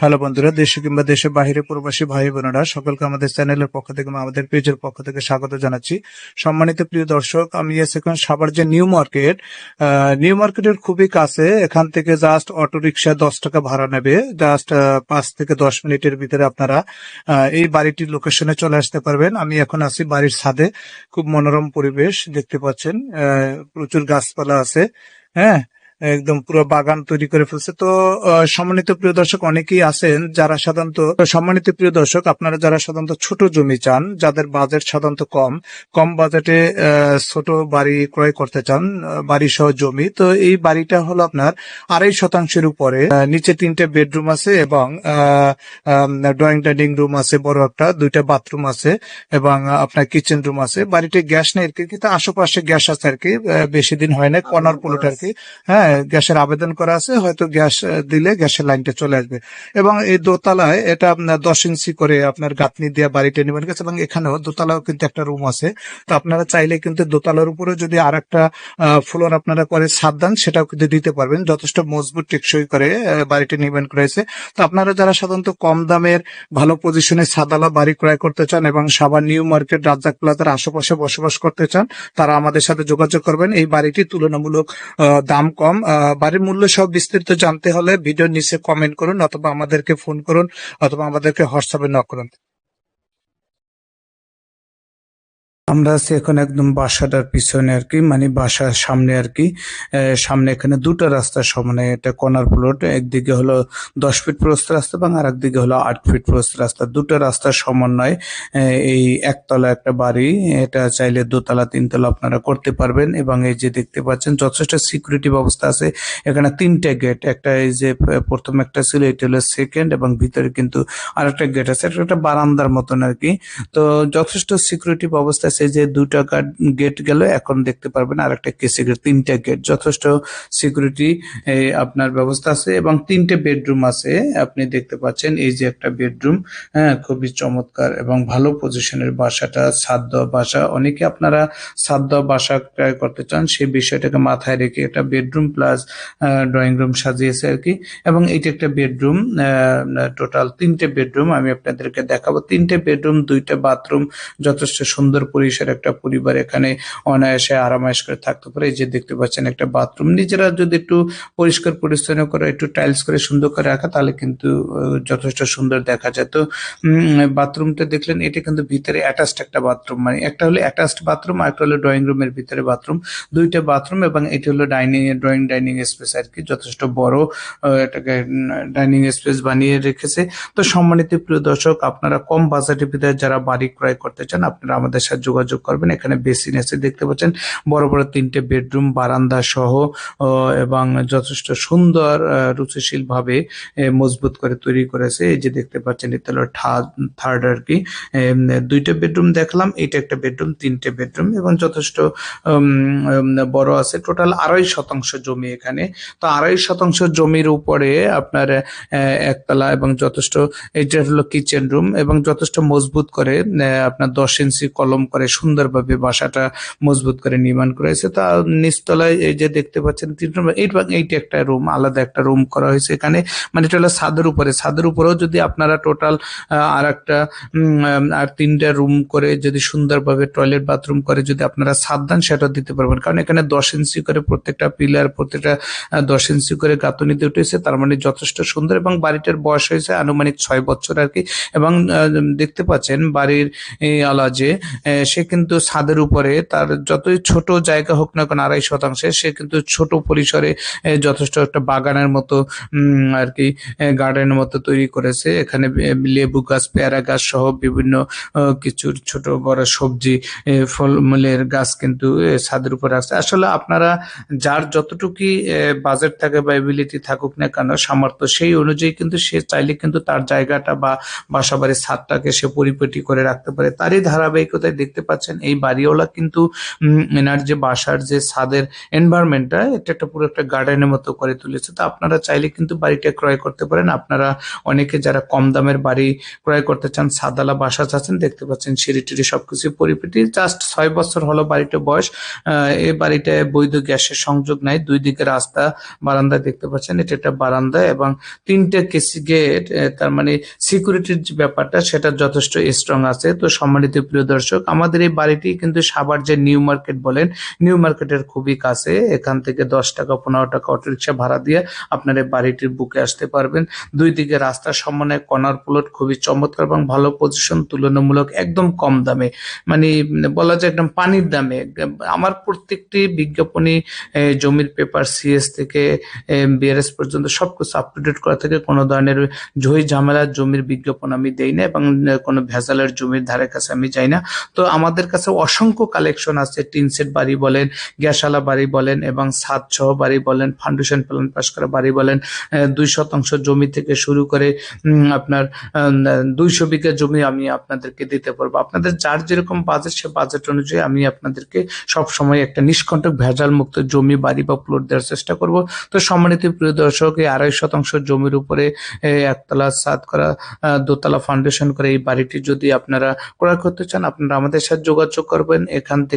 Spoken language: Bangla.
হ্যালো বন্ধুরা, দেশে কিংবা দেশের বাহিরে প্রবাসী ভাই বোনেরা, সকলকে আমাদের চ্যানেলের পক্ষ থেকে আমাদের পেজের পক্ষ থেকে স্বাগত জানাচ্ছি। সম্মানিত প্রিয় দর্শক, আমি এখন সাবার যে নিউ মার্কেট নিউ মার্কেটের খুবই কাছে। এখান থেকে জাস্ট অটো রিক্সা দশ টাকা ভাড়া নেবে। জাস্ট পাঁচ থেকে দশ মিনিটের ভিতরে আপনারা এই বাড়িটির লোকেশনে চলে আসতে পারবেন। আমি এখন আছি বাড়ির ছাদে। খুব মনোরম পরিবেশ দেখতে পাচ্ছেন। প্রচুর গাছপালা আছে। হ্যাঁ একদম পুরো বাগান তৈরি করে ফেলছে। তো সম্মানিত প্রিয় দর্শক, অনেকেই আছেন যারা সাধারণত সম্মানিত প্রিয় দর্শক, আপনারা যারা সাধারণত ছোট জমি চান, যাদের বাজেট সাধারণত কম কম বাজেটে ছোট বাড়ি ক্রয় করতে চান বাড়ি সহ জমি, তো এই বাড়িটা হলো আপনার আড়াই শতাংশের উপরে নিচে তিনটে বেডরুম আছে এবং ড্রয়িং ডাইনিং রুম আছে, বড় একটা, দুইটা বাথরুম আছে এবং আপনার কিচেন রুম আছে। বাড়িতে গ্যাস নেই আর কি, কিন্তু আশেপাশে গ্যাস আছে আর কি বেশি দিন হয় না, কর্নার প্লট আর কি। হ্যাঁ গ্যাসের আবেদন করা আছে, হয়তো গ্যাস দিলে গ্যাসের লাইনটা চলে আসবে। এবং এই দোতলায় এটা আপনার দশ ইঞ্চি করে আপনার গাঁথনি দিয়ে বাড়িটা নেবেন গেছে, এবং এখানেও দোতলাও কিন্তু একটা রুম আছে। তো আপনারা চাইলে কিন্তু দোতলার উপরে যদি আর একটা ফ্লোর আপনারা করে ছাদ দেন, সেটাও কিন্তু দিতে পারবেন। যথেষ্ট মজবুত, টেকসই করে বাড়িটি নির্মাণ করেছে তো আপনারা যারা সাধারণত কম দামের ভালো পজিশনে সাদালা বাড়ি ক্রয় করতে চান, এবং সাবান নিউ মার্কেট, রাজ্জাক প্লাজার আশেপাশে বসবাস করতে চান, তারা আমাদের সাথে যোগাযোগ করবেন। এই বাড়িটি তুলনামূলক দাম কম। বাড়ির মূল্য সব বিস্তারিত জানতে হলে ভিডিওর নিচে কমেন্ট করুন অথবা আমাদেরকে ফোন করুন অথবা আমাদেরকে হোয়াটসঅ্যাপে নক করুন। আমরা আছি এখন একদম বাসাটার পিছনে আর কি মানে বাসার সামনে আর কি। সামনে এখানে দুটো রাস্তার সমানে এটা কর্নার প্লট একদিকে হলো দশ ফিট প্রস্ত রাস্তা এবং আর একদিকে হলো আট ফিট প্রস্ত রাস্তা। দুটো রাস্তার সমন্বয় এই একতলা একটা বাড়ি, এটা চাইলে দোতলা, তিনতলা আপনারা করতে পারবেন এবং এই যে দেখতে পাচ্ছেন যথেষ্ট সিকিউরিটি ব্যবস্থা আছে। এখানে তিনটে গেট একটা এই যে প্রথম একটা ছিল, এটা হলো সেকেন্ড এবং ভিতরে কিন্তু আরেকটা গেট আছে, একটা বারান্দার মতন আর কি। তো যথেষ্ট সিকিউরিটি ব্যবস্থা এই যে দুইটা গেট গেল এখন দেখতে পারবেন আর একটা কেসি গেট তিনটা গেট যথেষ্ট সিকিউরিটি আপনার ব্যবস্থা আছে এবং তিনটে বেডরুম আছে। আপনি দেখতে পাচ্ছেন এই যে একটা বেডরুম হ্যাঁ খুবই চমৎকার এবং ভালো পজিশনের বাসাটা দেওয়া বাসা। অনেকে আপনারা দেওয়া বাসা ক্রয় করতে চান সেই বিষয়টাকে মাথায় রেখে একটা বেডরুম প্লাস ড্রয়িং রুম সাজিয়েছে আর কি। এবং এইটা একটা বেডরুম টোটাল তিনটে বেডরুম আমি আপনাদেরকে দেখাবো। তিনটে বেডরুম দুইটা বাথরুম যথেষ্ট সুন্দর পরিসর একটা পরিবার এখানে অনায়াসে আরামায়েশ করে থাকতে পারে। যে দেখতে পাচ্ছেন একটা বাথরুম। নিজেরা যদি একটু পরিষ্কার পরিচ্ছন্ন করে, একটু টাইলস করে সুন্দর করে রাখা, তাহলে কিন্তু যথেষ্ট সুন্দর দেখা যায়। তো বাথরুমটা দেখলেন, এটা কিন্তু ভিতরে অ্যাটাচড একটা বাথরুম। মানে একটা হলো অ্যাটাচড বাথরুম আর একটা হলো ড্রয়িং রুমের ভিতরে বাথরুম। দুইটা বাথরুম এবং এটা হলো ডাইনিং ড্রয়িং ডাইনিং স্পেস আর কি। যথেষ্ট বড় এটাকে ডাইনিং স্পেস বানিয়ে রেখেছে। তো সম্মানিত প্রিয় দর্শক, আপনারা কম বাজেটের ভিতরে যারা বাড়ি ক্রয় করতে চান, আপনারা আমাদের সাথে যোগাযোগ করবেন। এখানে বেসিন আছে দেখতে পাচ্ছেন, বড় বড় তিনটে বেডরুম, বারান্দা সহ এবং যথেষ্ট সুন্দর রুচিশীল ভাবে মজবুত করে তৈরি করেছে। এই যে দেখতে পাচ্ছেন, এটা হলো থার্ড আর কি। দুইটা বেডরুম দেখলাম এটা একটা বেডরুম, তিনটে বেডরুম, এবং যথেষ্ট বড় আছে। টোটাল আড়াই শতাংশ জমি এখানে। তো আড়াই শতাংশ জমির উপরে আপনার একতলা, এবং যথেষ্ট এটা হলো কিচেন রুম এবং যথেষ্ট মজবুত করে আপনার দশ ইঞ্চি কলম করে সুন্দরভাবে বাসাটা মজবুত করে নির্মাণ করেছে। তা নিচতলায় এই যে দেখতে পাচ্ছেন তিন রুম এইটা এইটা একটা রুম আলাদা একটা রুম করা হয়েছে এখানে। মানে এটা হলো ছাদের উপরে। ছাদের উপরেও যদি আপনারা টোটাল আর একটা আর তিনটা রুম করে যদি সুন্দরভাবে টয়লেট বাথরুম করে যদি আপনারা ছাদ দেন সেটা দিতে পারবেন। কারণ এখানে দশ ইঞ্চি করে প্রত্যেকটা পিলার প্রত্যেকটা দশ ইঞ্চি করে গাঁথনিতে উঠেছে। তার মানে যথেষ্ট সুন্দর এবং বাড়িটার বয়স হয়েছে আনুমানিক ছয় বছর আর কি। এবং দেখতে পাচ্ছেন বাড়ির এই আলা যে আহ, সে কিন্তু ছাদের উপরে তার যতই ছোট জায়গা হোক না কেন আড়াই শতাংশে সে কিন্তু ছোট পরিসরে যথেষ্ট একটা বাগানের মতো আর কি গার্ডেনের মতো তৈরি করেছে। এখানে লেবু গাছ পেয়ারা গাছ সহ বিভিন্ন আহ, কিছু ছোট বড় সবজি ফলমূলের গাছ কিন্তু ছাদের উপরে আছে। আসলে আপনারা যার যতটুকুই বাজেট থাকে বা এবিলিটি থাকুক না কেন সামর্থ্য সেই অনুযায়ী কিন্তু সে চাইলে কিন্তু তার জায়গাটা বা বাসা বাড়ির ছাদটাকে সে পরিপাটি করে রাখতে পারে। তারই ধারাবাহিকতায় দেখতে পাচ্ছেন। এই বাড়িওয়ালা কিন্তু এনার যে বাসার যে ছাদের এনভায়রনমেন্টটা এটা একটা পুরো একটা গার্ডেনের মতো করে তুলেছে। তো আপনারা চাইলে কিন্তু বাড়িটা ক্রয় করতে পারেন। আপনারা অনেকে যারা কম দামের বাড়ি ক্রয় করতে চান সাদালা বাসা চাচ্ছেন, দেখতে পাচ্ছেন সিঁড়ি টিড়ি সবকিছু পরিপিটি। জাস্ট ছয় বছর হলো বাড়িটা বয়স। এই বাড়িটায় বৈধ গ্যাসের সংযোগ নাই। দুই দিকে রাস্তা, বারান্দা দেখতে পাচ্ছেন। এটা একটা বারান্দা এবং তিনটে কেসি গেট তার মানে সিকিউরিটির যে ব্যাপারটা, সেটা যথেষ্ট স্ট্রং আছে। তো সম্মানিত প্রিয় দর্শক, আমাদের এই বাড়িটি কিন্তু সাবার যে নিউ মার্কেট বলেন, নিউ মার্কেটের খুবই কাছে। এখান থেকে দশ টাকা, পনেরো টাকা অটোরিকশা ভাড়া দিয়ে আপনার এই বাড়িটির বুকে আসতে পারবেন। দুই দিকে রাস্তার সমন্বয়ে কর্নার প্লট, খুবই চমৎকার এবং ভালো পজিশন তুলনামূলক একদম কম দামে। মানে বলা যায় একদম পানির দামে। আমার প্রত্যেকটি বিজ্ঞাপনী জমির পেপার সিএস থেকে বিআরএস পর্যন্ত সবকিছু আপ টু ডেট করা থেকে। কোনো ধরনের ঝই ঝামেলার জমির বিজ্ঞাপন আমি দেই না এবং কোনো ভেজালের জমির ধারে কাছে আমি যাই না। তো আমাদের কাছে অসংখ্য কালেকশন আছে। টিন সেট বাড়ি বলেন গ্যাসালা বাড়ি বলেন এবং ছাদ সহ বাড়ি বলেন ফাউন্ডেশন প্ল্যান পাশ করা বাড়ি বলেন। দুই শতাংশ জমি থেকে শুরু করে আপনার দুইশো বিঘা জমি আমি আপনাদেরকে দিতে পারব। আপনাদের যার যেরকম বাজেট সে বাজেট অনুযায়ী আমি আপনাদেরকে সব সময় একটা নিষ্কণ্টক ভেজাল মুক্ত জমি, বাড়ি বা প্লট দেওয়ার চেষ্টা করব। তো সম্মানিত প্রিয় দর্শক, এই আড়াই শতাংশ জমির উপরে একতলা সাত করা দোতলা ফাউন্ডেশন করে এই বাড়িটি যদি আপনারা ক্রয় করতে চান, আপনারা আমাদের সাথে যোগাযোগ করবেন এখান থেকে।